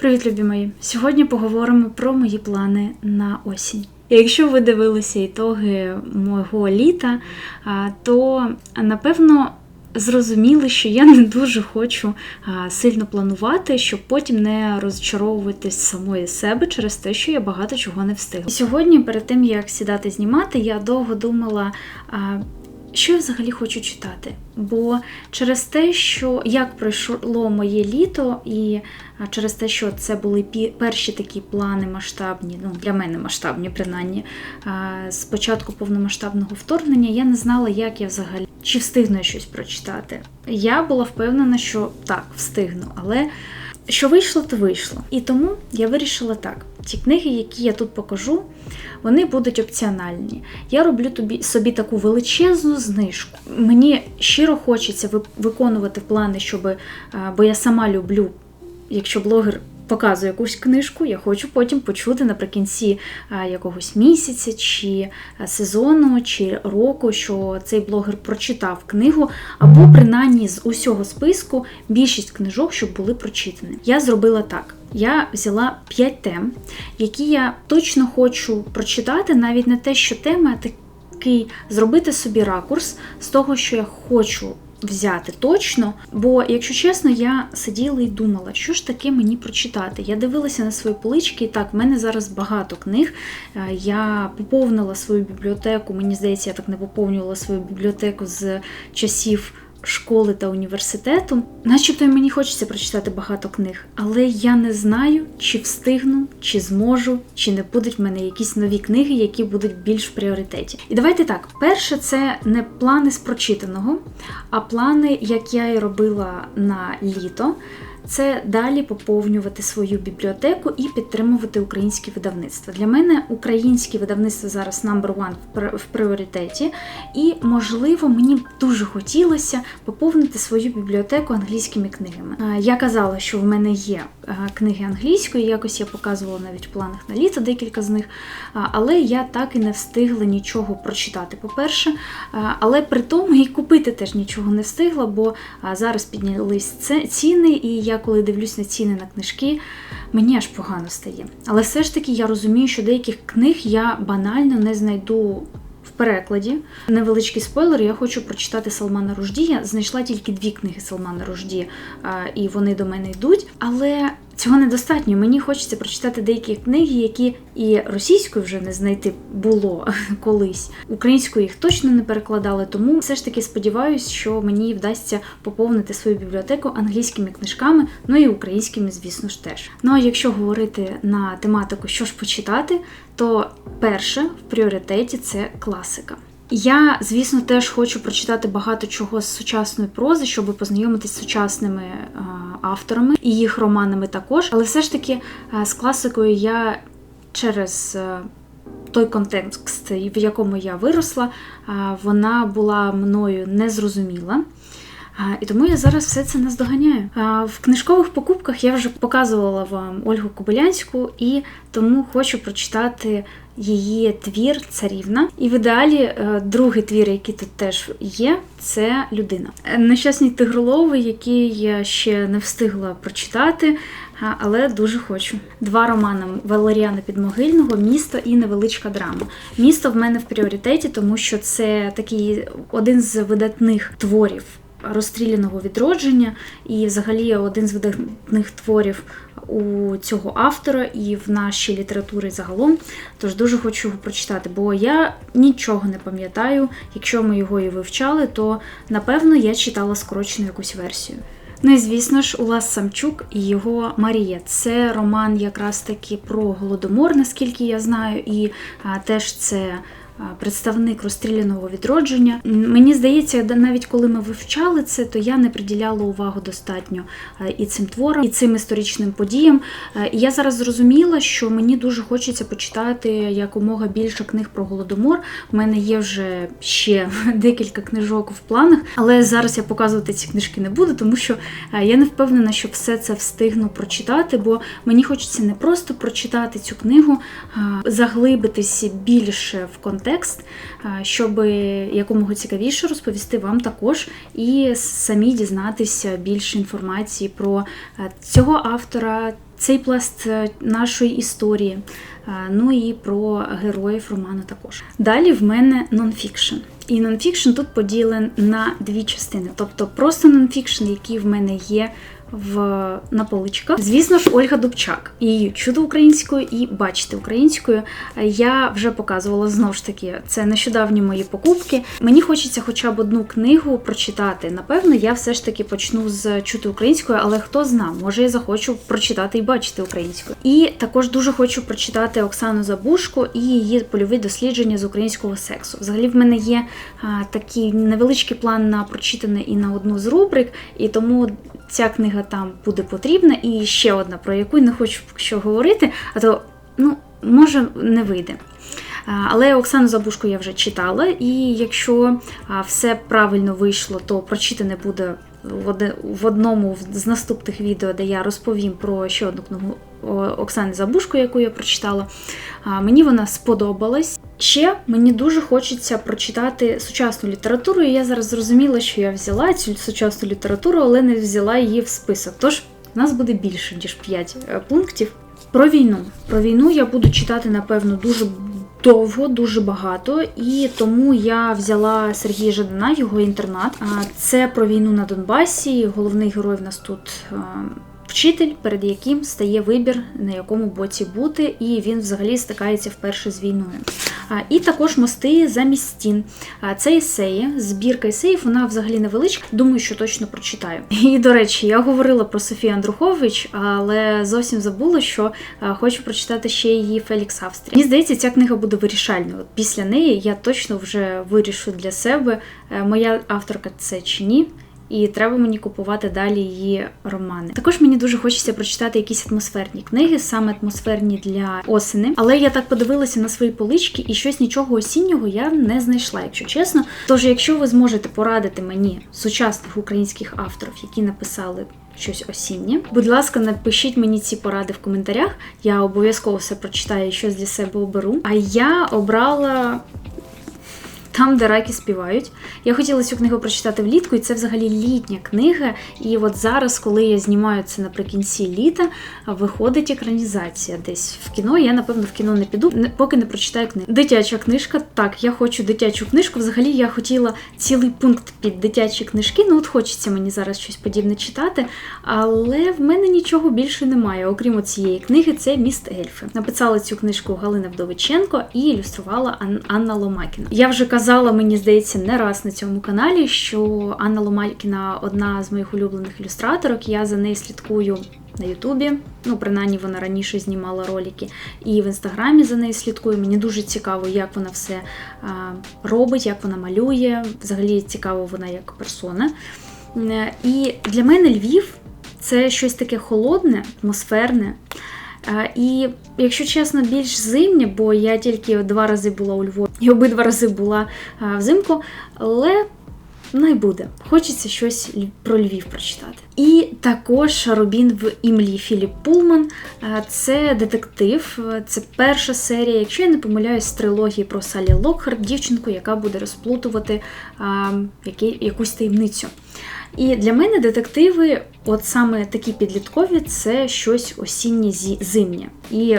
Привіт, любі мої! Сьогодні поговоримо про мої плани на осінь. Якщо ви дивилися ітоги мого літа, то напевно зрозуміли, що я не дуже хочу сильно планувати, щоб потім не розчаровуватись самої себе через те, що я багато чого не встигла. Сьогодні, перед тим як сідати знімати, я довго думала. Що я взагалі хочу читати? Бо через те, що як пройшло моє літо, і через те, що це були перші такі плани масштабні, ну для мене масштабні, принаймні, з початку повномасштабного вторгнення, я не знала, як я взагалі чи встигну я щось прочитати. Я була впевнена, що так, встигну, але що вийшло, то вийшло. І тому я вирішила так: ті книги, які я тут покажу, вони будуть опціональні. Я роблю тобі собі таку величезну знижку. Мені щиро хочеться виконувати плани, щоб, е, бо я сама люблю, якщо блогер. Показує якусь книжку, я хочу потім почути наприкінці якогось місяця, чи сезону, чи року, що цей блогер прочитав книгу, або принаймні з усього списку більшість книжок, щоб були прочитані. Я зробила так: я взяла 5 тем, які я точно хочу прочитати, навіть не те, що тема, а такий зробити собі ракурс з того, що я хочу. Взяти точно, бо, якщо чесно, я сиділа і думала, що ж таке мені прочитати. Я дивилася на свої полички, і так, в мене зараз багато книг. Е, Я поповнила свою бібліотеку. Мені здається, я так не поповнювала свою бібліотеку з часів школи та університету. Начебто мені хочеться прочитати багато книг, але я не знаю, чи встигну, чи зможу, чи не будуть в мене якісь нові книги, які будуть більш в пріоритеті. І давайте так: перше, це не плани з прочитаного, а плани, як я і робила на літо. Це далі поповнювати свою бібліотеку і підтримувати українські видавництва. Для мене українські видавництва зараз number one в пріоритеті, і можливо мені б дуже хотілося поповнити свою бібліотеку англійськими книгами. Е, Я казала, що в мене є е, книги англійської, якось я показувала навіть в планах на літо декілька з них, але я так і не встигла нічого прочитати. По-перше, Е, але при тому і купити теж нічого не встигла, бо зараз піднялись ціни, і я коли дивлюсь на ціни на книжки, мені аж погано стає. Але все ж таки я розумію, що деяких книг я банально не знайду. В перекладі невеличкий спойлер. Я хочу прочитати Салмана Руждія. Знайшла тільки дві книги Салмана Руждія, і вони до мене йдуть. Але цього недостатньо. Мені хочеться прочитати деякі книги, які і російською вже не знайти було колись. Українською їх точно не перекладали, тому все ж таки сподіваюся, що мені вдасться поповнити свою бібліотеку англійськими книжками, ну і українськими, звісно ж теж. Ну а якщо говорити на тематику, що ж почитати, то перше в пріоритеті це класика. Я, звісно, теж хочу прочитати багато чого з сучасної прози, щоб познайомитись з сучасними е, авторами і їх романами також. Але все ж таки е, з класикою я через е, той контекст, в якому я виросла, вона була мною незрозуміла. І тому я зараз все це наздоганяю. В книжкових покупках я вже показувала вам Ольгу Кобилянську, і тому хочу прочитати її твір Царівна. І в ідеалі е, другий твір, який тут теж є, це людина. Е, Нещасні тигролови, який я ще не встигла прочитати. Але дуже хочу. Два романи Валеріана Підмогильного Місто і невеличка драма. Місто в мене в пріоритеті, тому що це такий один з видатних творів розстріляного відродження, і взагалі один з видатних творів у цього автора і в нашій літературі загалом. Тож дуже хочу його прочитати, бо я нічого не пам'ятаю. Якщо ми його і вивчали, то напевно я читала скорочену якусь версію. Ну і звісно ж, Улас Самчук і його Марія. Це роман якраз таки про голодомор, наскільки я знаю, і а, теж це представник розстріляного відродження. Мені здається, да- навіть коли ми вивчали це, то я не приділяла увагу достатньо і цим творам, і цим історичним подіям. І я зараз зрозуміла, що мені дуже хочеться почитати якомога більше книг про голодомор. У мене є вже ще декілька книжок в планах, але зараз я показувати ці книжки не буду, тому що я не впевнена, що все це встигну прочитати, бо мені хочеться не просто прочитати цю книгу, заглибитися більше в контекст, а, щоб якомога цікавіше розповісти вам також і самі дізнатися більше інформації про е, цього автора. цей пласт е, нашої історії. Ну і про героїв роману також. Далі в мене нонфікшн. І нонфікшн тут поділен на дві частини. Тобто просто нонфікшн, який в мене є в на поличках. Звісно ж, Ольга Дубчак. Її чудо українською і бачити українською. Я вже показувала знову ж таки, це нещодавні мої покупки. Мені хочеться хоча б одну книгу прочитати. Напевно, я все ж таки почну з чути українською, але хто зна, може я захочу прочитати і бачити українською. І також дуже хочу прочитати Оксану Забушко і її польові дослідження з українського сексу. Взагалі, в мене є а, такий невеличкий план на прочитане і на одну з рубрик, і тому ця книга там буде потрібна. І ще одна, про яку не хочу що говорити, а то ну, може не вийде. Але Оксану Забушку я вже читала, і якщо все правильно вийшло, то прочитане буде в одному з наступних відео, де я розповім про ще одну книгу Оксани Забушко, яку я прочитала. Мені вона сподобалась. Ще мені дуже хочеться прочитати сучасну літературу, і я зараз зрозуміла, що я взяла цю сучасну літературу, але не взяла її в список. Тож у нас буде більше, ніж 5 е, пунктів. Про війну. Про війну я буду читати, напевно, дуже довго, дуже багато, і тому я взяла Сергія Жадана, його інтернат. Це про війну на Донбасі. Головний герой в нас тут вчитель, перед яким стає вибір, на якому боці бути, і він взагалі стикається вперше з війною. І також мости замість стін. Це есеї, збірка есеїв, вона взагалі невеличка. Думаю, що точно прочитаю. І до речі, я говорила про Софію Андрухович, але зовсім забула, що хочу прочитати ще її Фелікс Австрія. Мені здається, ця книга буде вирішальною. Після неї я точно вже вирішу для себе, е, моя авторка це чи ні і треба мені купувати далі її романи. Також мені дуже хочеться прочитати якісь атмосферні книги, саме атмосферні для осени. Але я так подивилася на свої полички, і щось нічого осіннього я не знайшла, якщо чесно. Тож, якщо ви зможете порадити мені сучасних українських авторів, які написали. Щось осіннє. Будь ласка, напишіть мені ці поради в коментарях. Я обов'язково все прочитаю і щось для себе оберу. А я обрала там, де раки співають. Я хотіла цю книгу прочитати влітку, і це взагалі літня книга. І от зараз, коли я знімаю це наприкінці літа, виходить екранізація десь в кіно. Я, напевно, в кіно не піду, поки не прочитаю книгу. Дитяча книжка. Так, я хочу дитячу книжку. Взагалі я хотіла цілий пункт під дитячі книжки. Ну, от хочеться мені зараз щось подібне читати. Але в мене нічого більше немає. Окрім цієї книги, це міст Ельфи. Написала цю книжку Галина Вдовиченко і ілюструвала Анна Ломакіна. Я вже казала казала, мені здається, не раз на цьому каналі, що Анна Ломалькіна одна з моїх улюблених ілюстраторок. Я за нею слідкую на Ютубі. Ну, принаймні, вона раніше знімала ролики. І в інстаграмі за нею слідкую. Мені дуже цікаво, як вона все робить, як вона малює. Взагалі цікаво вона як персона. Е, і для мене Львів це щось таке холодне, атмосферне. І, якщо чесно, більш зимні, бо я тільки два рази була у Львові і обидва рази була взимку, але не буде. Хочеться щось про Львів прочитати. І також Робін в імлі Філіп Пулман. Це детектив, це перша серія, якщо я не помиляюсь, з трилогії про Салі Локхарт, дівчинку, яка буде розплутувати якусь таємницю. І для мене детективи, от саме такі підліткові, це щось осіннє зимнє. І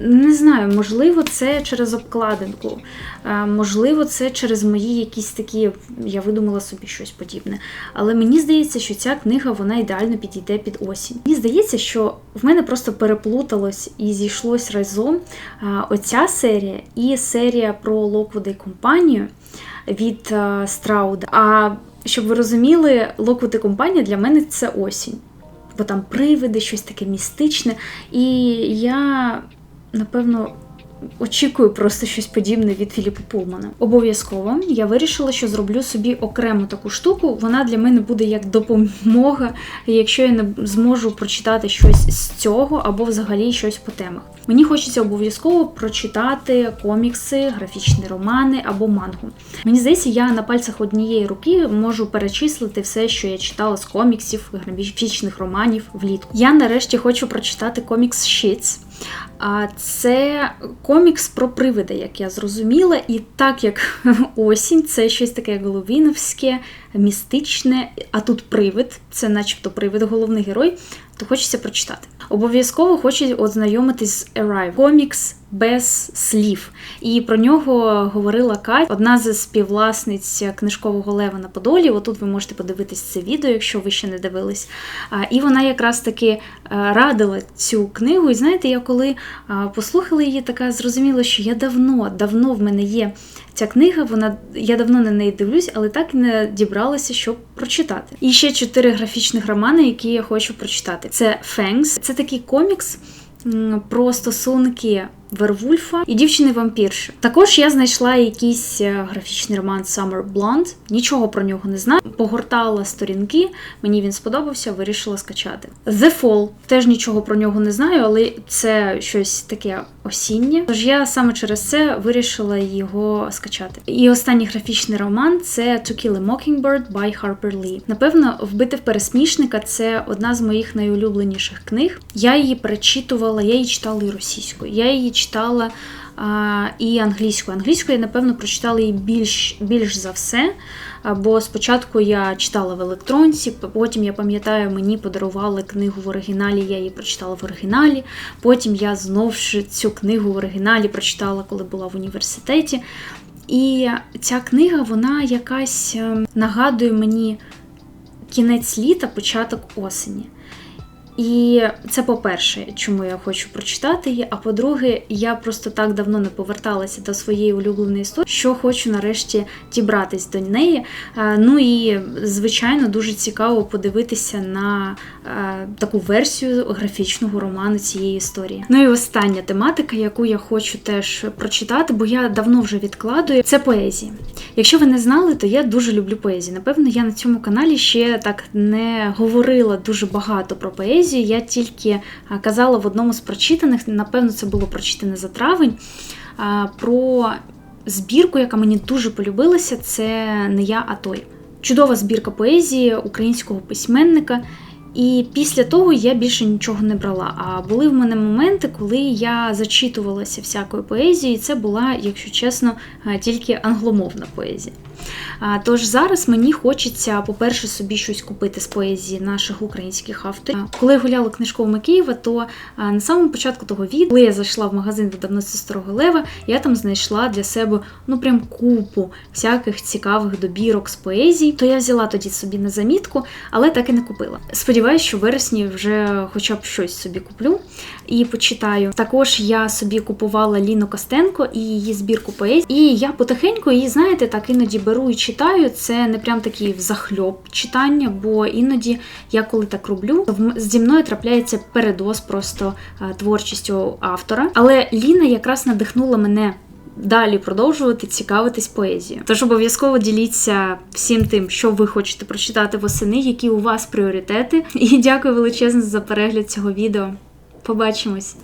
не знаю, можливо, це через обкладинку, можливо, це через мої якісь такі, я видумала собі щось подібне. Але мені здається, що ця книга вона ідеально підійде під осінь. Мені здається, що в мене просто переплуталось і зійшлось разом оця серія і серія про Локвуда і компанію від Страуда. А щоб ви розуміли, Локвуд і компанія для мене це осінь. Бо там привиди, щось таке містичне. І я, напевно, очікую просто щось подібне від Філіпа Пулмана. Обов'язково я вирішила, що зроблю собі окрему таку штуку. Вона для мене буде як допомога, якщо я не зможу прочитати щось з цього або взагалі щось по темах. Мені хочеться обов'язково прочитати комікси, графічні романи або мангу. Мені здається, я на пальцях однієї руки можу перечислити все, що я читала з коміксів, графічних романів влітку. Я нарешті хочу прочитати комікс Щиць. А це комікс про привида, як я зрозуміла. І так як осінь, це щось таке головіновське, містичне, а тут привид, це начебто привид, головний герой, то хочеться прочитати. Обов'язково хочу ознайомитись з Arrive. комікс без слів. І про нього говорила Кать, одна з співвласниць книжкового лева на Подолі. Отут ви можете подивитись це відео, якщо ви ще не дивились. І вона якраз таки е, радила цю книгу. І знаєте, я коли послухала її, така зрозуміла, що я давно, давно в мене є ця книга. Вона я давно на неї дивлюсь, але так і не дібралася, щоб прочитати. І ще чотири графічних романи, які я хочу прочитати. Це Фенкс, це такий комікс про стосунки Вервульфа і дівчини-вампірші. Також я знайшла якийсь е, графічний роман Summer Blonde, нічого про нього не знаю. Погортала сторінки, мені він сподобався, вирішила скачати. The Fall, теж нічого про нього не знаю, але це щось таке осіннє. Тож я саме через це вирішила його скачати. І останній графічний роман це To Kill a Mockingbird by Harper Lee. Напевно, вбити в пересмішника це одна з моїх найулюбленіших книг. Я її перечитувала, я її читала і російською. Я її читала а, і англійською. Англійською я, напевно, прочитала її більш, більш за все. Бо спочатку я читала в електронці, потім я пам'ятаю, мені подарували книгу в оригіналі, я її прочитала в оригіналі. Потім я знов цю книгу в оригіналі прочитала, коли була в університеті. І ця книга, вона якась ем, нагадує мені кінець літа, початок осені. І це по-перше, чому я хочу прочитати її. А по-друге, я просто так давно не поверталася до своєї улюбленої історії, що хочу нарешті дібратись до неї. Е, Ну і звичайно дуже цікаво подивитися на е, таку версію графічного роману цієї історії. Ну і остання тематика, яку я хочу теж прочитати, бо я давно вже відкладую, це поезія. Якщо ви не знали, то я дуже люблю поезію. Напевно, я на цьому каналі ще так не говорила дуже багато про поезію. Я тільки казала в одному з прочитаних, напевно, це було прочитане за травень, про збірку, яка мені дуже полюбилася, це не я, а той. Чудова збірка поезії українського письменника. І після того я більше нічого не брала. А були в мене моменти, коли я зачитувалася всякою поезією, і це була, якщо чесно, тільки англомовна поезія. Тож зараз мені хочеться, по-перше, собі щось купити з поезії наших українських авторів. Коли я гуляла книжковими Києва, то на самому початку того відео, коли я зайшла в магазин видавництва Старого Лева, я там знайшла для себе ну прям купу всяких цікавих добірок з поезії. То я взяла тоді собі на замітку, але так і не купила. Сподіваюсь, що в вересні вже хоча б щось собі куплю і почитаю. Також я собі купувала Ліну Костенко і її збірку поезії. І я потихеньку її, знаєте, так іноді беру і читаю. Це не прям такий взахльоп читання, бо іноді я коли так роблю, зі мною трапляється передоз просто е, творчістю автора. Але Ліна якраз надихнула мене. Далі продовжувати цікавитись поезією. Тож обов'язково діліться всім тим, що ви хочете прочитати восени, які у вас пріоритети. І дякую величезно за перегляд цього відео. Побачимось!